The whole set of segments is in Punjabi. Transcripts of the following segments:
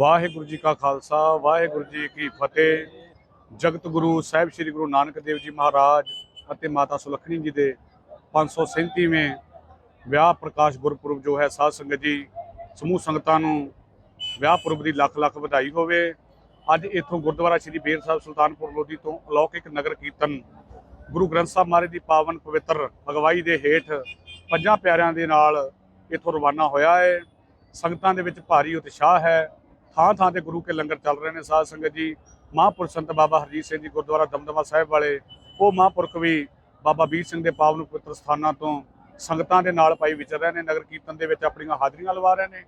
ਵਾਹਿਗੁਰੂ ਜੀ ਕਾ ਖਾਲਸਾ, ਵਾਹਿਗੁਰੂ ਜੀ ਕੀ ਫਤਿਹ। ਜਗਤ ਗੁਰੂ ਸਾਹਿਬ ਸ੍ਰੀ ਗੁਰੂ ਨਾਨਕ ਦੇਵ ਜੀ ਮਹਾਰਾਜ ਅਤੇ ਮਾਤਾ ਸੁਲੱਖਣੀ ਜੀ ਦੇ 537ਵੇਂ ਵਿਆਹ ਪ੍ਰਕਾਸ਼ ਗੁਰਪੁਰਬ ਜੋ ਹੈ, ਸਾਧ ਸੰਗਤ ਜੀ, ਸਮੂਹ ਸੰਗਤਾਂ ਨੂੰ ਵਿਆਹ ਪੁਰਬ ਦੀ ਲੱਖ ਲੱਖ ਵਧਾਈ ਹੋਵੇ। ਅੱਜ ਇੱਥੋਂ ਗੁਰਦੁਆਰਾ ਸ੍ਰੀ ਬੇਰ ਸਾਹਿਬ ਸੁਲਤਾਨਪੁਰ ਲੋਧੀ ਤੋਂ ਅਲੌਕਿਕ ਨਗਰ ਕੀਰਤਨ ਗੁਰੂ ਗ੍ਰੰਥ ਸਾਹਿਬ ਮਹਾਰਾਜ ਦੀ ਪਾਵਨ ਪਵਿੱਤਰ ਅਗਵਾਈ ਦੇ ਹੇਠ ਪੰਜਾਂ ਪਿਆਰਿਆਂ ਦੇ ਨਾਲ ਇੱਥੋਂ ਰਵਾਨਾ ਹੋਇਆ ਹੈ ਸੰਗਤਾਂ ਦੇ ਵਿੱਚ ਭਾਰੀ ਉਤਸ਼ਾਹ ਹੈ। ਥਾਂ ਥਾਂ ਤੇ ਗੁਰੂ ਕੇ ਲੰਗਰ ਚੱਲ ਰਹੇ ਨੇ। ਸਾਧ ਸੰਗਤ ਜੀ, ਮਹਾਂਪੁਰਖ ਸੰਤ ਬਾਬਾ ਹਰਜੀਤ ਸਿੰਘ ਜੀ ਗੁਰਦੁਆਰਾ ਦਮਦਮਾ ਸਾਹਿਬ ਵਾਲੇ, ਉਹ ਮਹਾਂਪੁਰਖ ਵੀ ਬਾਬਾ ਵੀਰ ਸਿੰਘ ਦੇ ਪਾਵਨ ਪਵਿੱਤਰ ਸਥਾਨਾਂ ਤੋਂ ਸੰਗਤਾਂ ਦੇ ਨਾਲ ਪਾਈ ਵਿਚਰ ਰਹੇ ਨੇ। ਨਗਰ ਕੀਰਤਨ ਦੇ ਵਿੱਚ ਆਪਣੀਆਂ ਹਾਜ਼ਰੀਆਂ ਲਵਾ ਰਹੇ ਨੇ।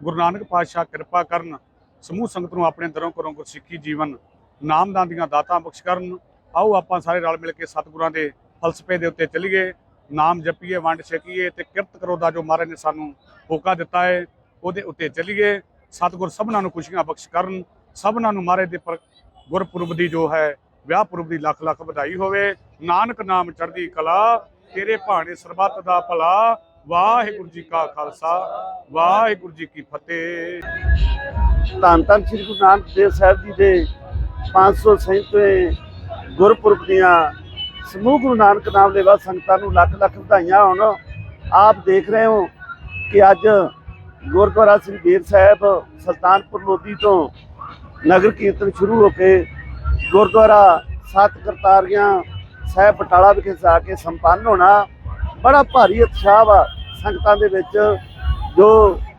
ਗੁਰੂ ਨਾਨਕ ਪਾਤਸ਼ਾਹ ਕਿਰਪਾ ਕਰਨ, ਸਮੂਹ ਸੰਗਤ ਨੂੰ ਆਪਣੇ ਦਰੋਂ ਕਰੋਂ ਗੁਰਸਿੱਖੀ ਜੀਵਨ, ਨਾਮਦਾਨ ਦੀਆਂ ਦਾਤਾਂ ਬਖਸ਼ ਕਰਨ। ਆਓ ਆਪਾਂ ਸਾਰੇ ਰਲ ਮਿਲ ਕੇ ਸਤਿਗੁਰਾਂ ਦੇ ਫਲਸਫੇ ਦੇ ਉੱਤੇ ਚੱਲੀਏ, ਨਾਮ ਜਪੀਏ, ਵੰਡ ਛਕੀਏ ਤੇ ਕਿਰਤ ਕਰੋ ਦਾ ਜੋ ਮਹਾਰਾਜ ਨੇ ਸਾਨੂੰ ਹੋਕਾ ਦਿੱਤਾ ਹੈ, ਉਹਦੇ ਉੱਤੇ ਚੱਲੀਏ। ਸਤਿਗੁਰ ਸਭਨਾਂ ਨੂੰ ਖੁਸ਼ੀਆਂ ਬਖਸ਼ ਕਰਨ, ਸਭਨਾਂ ਨੂੰ ਮਹਾਰਾਜ ਦੇ ਪਰ ਗੁਰਪੁਰਬ ਦੀ ਜੋ ਹੈ, ਵਿਆਹ ਪੁਰਬ ਦੀ ਲੱਖ ਲੱਖ ਵਧਾਈ ਹੋਵੇ। ਨਾਨਕ ਨਾਮ ਚੜ੍ਹਦੀ ਕਲਾ, ਤੇਰੇ ਭਾਣੇ ਸਰਬੱਤ ਦਾ ਭਲਾ। ਵਾਹਿਗੁਰੂ ਜੀ ਕਾ ਖਾਲਸਾ, ਵਾਹਿਗੁਰੂ ਜੀ ਕੀ ਫਤਿਹ। ਧੰਨ ਧੰਨ ਸ੍ਰੀ ਗੁਰੂ ਨਾਨਕ ਦੇਵ ਸਾਹਿਬ ਜੀ ਦੇ 537ਵੇਂ ਗੁਰਪੁਰਬ ਦੀਆਂ ਸਮੂਹ ਗੁਰੂ ਨਾਨਕ ਨਾਮ ਲੈਵਾ ਸੰਗਤਾਂ ਨੂੰ ਲੱਖ ਲੱਖ ਵਧਾਈਆਂ ਹੋਣ। ਆਪ ਦੇਖ ਰਹੇ ਹੋ ਕਿ ਅੱਜ ਗੁਰਦੁਆਰਾ ਸ੍ਰੀ ਬੀਰ ਸਾਹਿਬ, ਸੁਲਤਾਨਪੁਰ ਲੋਧੀ ਤੋਂ ਨਗਰ ਕੀਰਤਨ ਸ਼ੁਰੂ ਹੋ ਕੇ ਗੁਰਦੁਆਰਾ ਸੱਤ ਕਰਤਾਰੀਆਂ ਸਾਹਿਬ ਬਟਾਲਾ ਵਿਖੇ ਜਾ ਕੇ ਸੰਪੰਨ ਹੋਣਾ ਬੜਾ ਭਾਰੀ ਉਤਸ਼ਾਹ ਵਾ ਸੰਗਤਾਂ ਦੇ ਵਿੱਚ, ਜੋ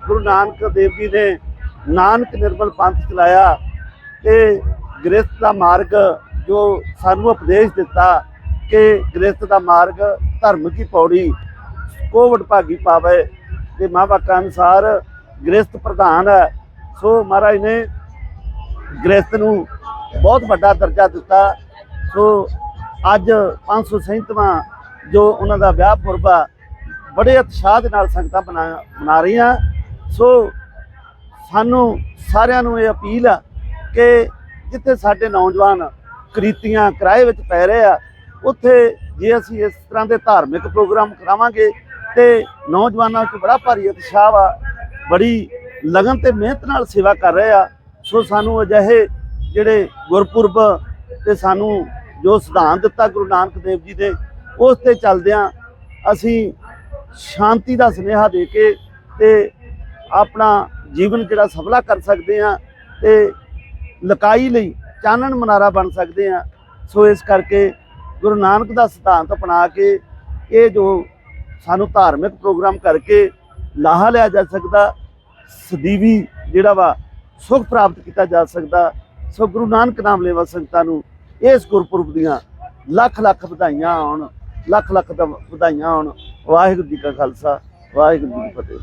ਗੁਰੂ ਨਾਨਕ ਦੇਵ ਜੀ ਨੇ ਨਾਨਕ ਨਿਰਮਲ ਪੰਥ ਚਲਾਇਆ ਤੇ ਗ੍ਰਸਤ ਦਾ ਮਾਰਗ ਜੋ ਸਾਨੂੰ ਉਪਦੇਸ਼ ਦਿੱਤਾ ਕਿ ਗ੍ਰਸਤ ਦਾ ਮਾਰਗ ਧਰਮ ਕੀ ਪੌੜੀ, ਕੋਵਡ ਭਾਗੀ ਪਾਵੇ ਤੇ ਮਹਾਂਵਾਕਾਂ ਅਨੁਸਾਰ ਗ੍ਰਸਤ ਪ੍ਰਧਾਨ ਹੈ। ਸੋ ਮਹਾਰਾਜ ਨੇ ਗ੍ਰਸਤ ਨੂੰ ਬਹੁਤ ਵੱਡਾ ਦਰਜਾ ਦਿੱਤਾ। ਸੋ ਅੱਜ 537ਵਾਂ ਜੋ ਉਹਨਾਂ ਦਾ ਵਿਆਹ ਪੁਰਬ ਆ, ਬੜੇ ਉਤਸ਼ਾਹ ਦੇ ਨਾਲ ਸੰਗਤਾਂ ਬਣਾ, ਮਨਾ ਰਹੀਆਂ। ਸੋ ਸਾਨੂੰ ਸਾਰਿਆਂ ਨੂੰ ਇਹ ਅਪੀਲ ਆ ਕਿ ਜਿੱਥੇ ਸਾਡੇ ਨੌਜਵਾਨ ਕ੍ਰੀਤੀਆਂ ਕਿਰਾਏ ਵਿੱਚ ਪੈ ਰਹੇ ਆ, ਉੱਥੇ ਜੇ ਅਸੀਂ ਇਸ ਤਰ੍ਹਾਂ ਦੇ ਧਾਰਮਿਕ ਪ੍ਰੋਗਰਾਮ ਕਰਾਵਾਂਗੇ ਤੇ ਨੌਜਵਾਨਾਂ 'ਚ ਬੜਾ ਭਾਰੀ ਉਤਸ਼ਾਹ ਆ ਬੜੀ ਲਗਨ ਤੇ ਮਿਹਨਤ ਨਾਲ ਸੇਵਾ ਕਰ ਰਹੇ ਆ। ਸੋ ਸਾਨੂੰ ਅਜਿਹੇ ਜਿਹੜੇ ਗੁਰਪੁਰਬ ਤੇ ਸਾਨੂੰ ਜੋ ਸਿਧਾਂਤ ਦਿੱਤਾ ਗੁਰੂ ਨਾਨਕ ਦੇਵ ਜੀ ਦੇ ਉਸ ਤੇ ਚੱਲਦਿਆਂ ਅਸੀਂ ਸ਼ਾਂਤੀ ਦਾ ਸੁਨੇਹਾ ਦੇ ਕੇ ਤੇ ਆਪਣਾ ਜੀਵਨ ਜਿਹੜਾ ਸਫਲਾ ਕਰ ਸਕਦੇ ਆ ਤੇ ਲਕਾਈ ਲਈ ਚਾਨਣ ਮਨਾਰਾ ਬਣ ਸਕਦੇ ਆ ਸੋ ਇਸ ਕਰਕੇ ਗੁਰੂ ਨਾਨਕ ਦਾ ਸਿਧਾਂਤ ਅਪਣਾ ਕੇ ਇਹ ਜੋ ਸਾਨੂੰ ਧਾਰਮਿਕ ਪ੍ਰੋਗਰਾਮ ਕਰਕੇ ਲਾਹਾ ਲਿਆ ਜਾ ਸਕਦਾ, ਸਦੀਵੀ ਜਿਹੜਾ ਵਾ, ਸੁਖ ਪ੍ਰਾਪਤ ਕੀਤਾ ਜਾ ਸਕਦਾ, ਸੋ ਗੁਰੂ ਨਾਨਕ ਨਾਮ ਲੈਵਾ ਸੰਗਤਾਂ ਨੂੰ ਇਸ ਗੁਰਪੁਰਬ ਦੀਆਂ ਲੱਖ ਲੱਖ ਵਧਾਈਆਂ ਆਉਣ, ਲੱਖ ਲੱਖ ਦਾ ਵਧਾਈਆਂ ਆਉਣ। ਵਾਹਿਗੁਰੂ ਜੀ ਕਾ ਖਾਲਸਾ, ਵਾਹਿਗੁਰੂ ਜੀ ਕੀ ਫਤਿਹ।